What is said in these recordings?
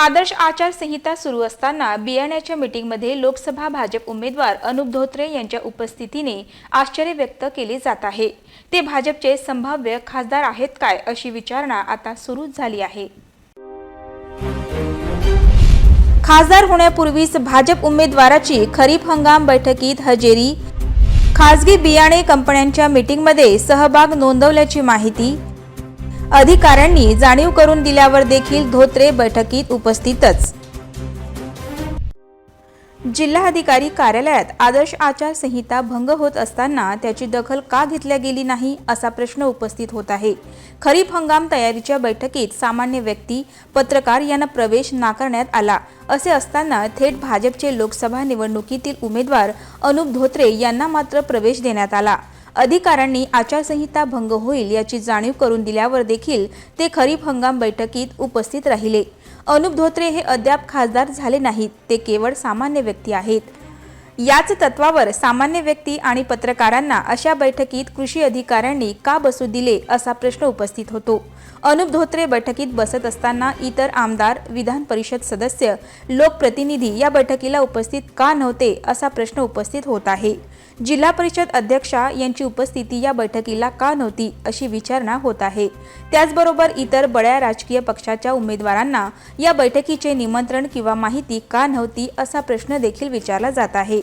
आदर्श आचारसंहिता सुरू असताना बियाण्याच्या मिटिंगमध्ये लोकसभा भाजप उमेदवार अनुप धोत्रे यांच्या उपस्थितीने आश्चर्य व्यक्त केले जात आहे. ते भाजपचे संभाव्य खासदार आहेत काय अशी विचारणा आता सुरू झाली आहे. खासदार होण्यापूर्वीच भाजप उमेदवाराची खरीप हंगाम बैठकीत हजेरी खासगी बियाणे कंपन्यांच्या मिटिंगमध्ये सहभाग नोंदवल्याची माहिती अधिकाऱ्यांनी जाणीव करून दिल्यावर देखील धोत्रे बैठकीत उपस्थितच. जिल्हाधिकारी कार्यालयात आदर्श आचारसंहिता भंग होत असताना त्याची दखल का घेतल्या गेली नाही असा प्रश्न उपस्थित होत आहे. खरीप हंगाम तयारीच्या बैठकीत सामान्य व्यक्ती पत्रकार यांना प्रवेश नाकारण्यात आला. असे असताना थेट भाजपचे लोकसभा निवडणुकीतील उमेदवार अनुप धोत्रे यांना मात्र प्रवेश देण्यात आला. अधिकाऱ्यांनी आचारसंहिता भंग होईल याची जाणीव करून दिल्यावर देखील ते खरीप हंगाम बैठकीत उपस्थित राहिले. अनुप धोत्रे हे अद्याप खासदार झाले नाहीत. ते केवळ सामान्य व्यक्ती आहेत. याच तत्वावर सामान्य व्यक्ती आणि पत्रकारांना अशा बैठकीत कृषी अधिकाऱ्यांनी का बसू दिले असा प्रश्न उपस्थित होतो. अनुप धोत्रे बैठकीत बसत असताना इतर आमदार विधान परिषद सदस्य लोकप्रतिनिधी या बैठकीला उपस्थित का नव्हते असा प्रश्न उपस्थित होत आहे. जिल्हा परिषद अध्यक्षा यांची उपस्थिती या बैठकीला का नव्हती अशी विचारणा होत आहे. त्याचबरोबर इतर बड्या राजकीय पक्षाच्या उमेदवारांना या बैठकीचे निमंत्रण किंवा माहिती का नव्हती असा प्रश्न देखील विचारला जात आहे.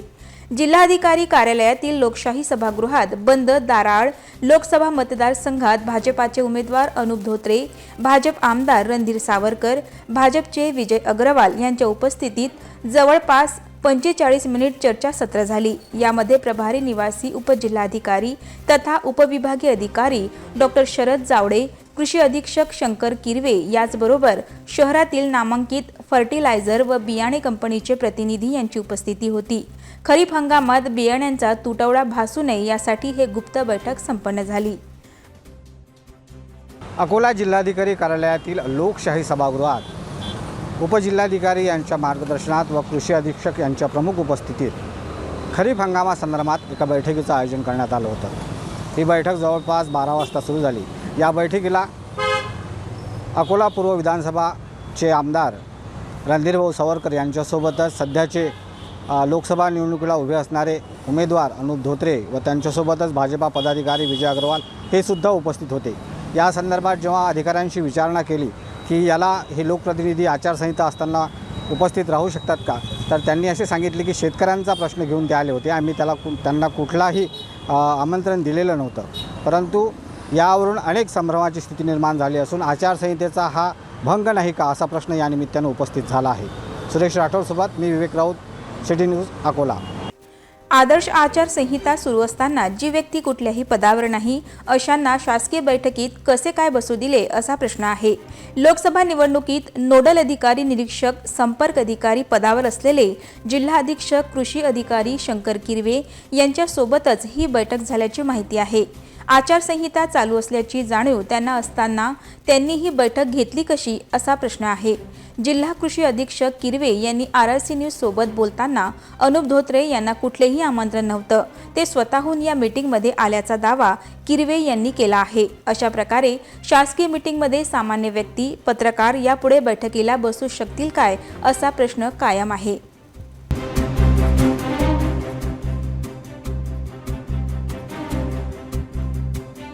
जिल्हाधिकारी कार्यालयातील लोकशाही सभागृहात बंद दाराळ लोकसभा मतदारसंघात भाजपाचे उमेदवार अनुप धोत्रे भाजप आमदार रणधीर सावरकर भाजपचे विजय अग्रवाल यांच्या उपस्थितीत जवळपास पंचेचाळीस मिनिट चर्चासत्र झाली. यामध्ये प्रभारी निवासी उपजिल्हाधिकारी तथा उपविभागीय अधिकारी डॉक्टर शरद जावडे कृषी अधीक्षक शंकर किरवे याचबरोबर शहरातील नामांकित फर्टिलायझर व बियाणे कंपनीचे प्रतिनिधी यांची उपस्थिती होती. खरीप हंगामात बियाण्यांचा तुटवडा भासू नये यासाठी हे गुप्त बैठक संपन्न झाली. अकोला जिल्हाधिकारी कार्यालयातील लोकशाही सभागृहात उपजिल्हाधिकारी यांच्या मार्गदर्शनात व कृषी अधीक्षक यांच्या प्रमुख उपस्थितीत खरीप हंगामासंदर्भात एका बैठकीचं आयोजन करण्यात आलं होतं. ही बैठक जवळपास बारा वाजता सुरू झाली. या बैठकीला अकोला पूर्व विधानसभाचे आमदार रणधीरभाऊ सावरकर यांच्यासोबतच सध्याचे लोकसभा निवडणुकीला उभे असणारे उमेदवार अनुप धोत्रे व त्यांच्यासोबतच भाजपा पदाधिकारी विजय अग्रवाल हे सुद्धा उपस्थित होते. या संदर्भात जेव्हा अधिकाऱ्यांशी विचारणा केली की याला हे लोकप्रतिनिधी आचारसंहिता असताना उपस्थित राहू शकतात का तर त्यांनी असे सांगितले की शेतकऱ्यांचा प्रश्न घेऊन ते आले होते. आम्ही त्याला कु त्यांना कुठलाही आमंत्रण दिलेलं नव्हतं. परंतु यावरून अनेक संभ्रमाची स्थिती निर्माण झाली असून आचारसंहितेचा हा भंग नाही का असा प्रश्न या निमित्तानं उपस्थित झाला आहे. सुरेश राठोडसोबत मी विवेक राऊत सिटी न्यूज अकोला. आदर्श आचारसंहिता सुरू असताना जी व्यक्ती कुठल्याही पदावर नाही अशांना शासकीय बैठकीत कसे काय बसू दिले असा प्रश्न आहे. लोकसभा निवडणुकीत नोडल अधिकारी निरीक्षक संपर्क अधिकारी पदावर असलेले जिल्हा अधीक्षक कृषी अधिकारी शंकर किरवे यांच्यासोबतच ही बैठक झाल्याची माहिती आहे. आचारसंहिता चालू असल्याची जाणीव त्यांना असताना त्यांनी ही बैठक घेतली कशी असा प्रश्न आहे. जिल्हा कृषी अधीक्षक किरवे यांनी आर आर सी न्यूज सोबत बोलताना अनुप धोत्रे यांना कुठलेही आमंत्रण नव्हतं. ते स्वतःहून या मीटिंगमध्ये आल्याचा दावा किरवे यांनी केला आहे. अशा प्रकारे शासकीय मीटिंगमध्ये सामान्य व्यक्ती पत्रकार यापुढे बैठकीला बसू शकतील काय असा प्रश्न कायम आहे.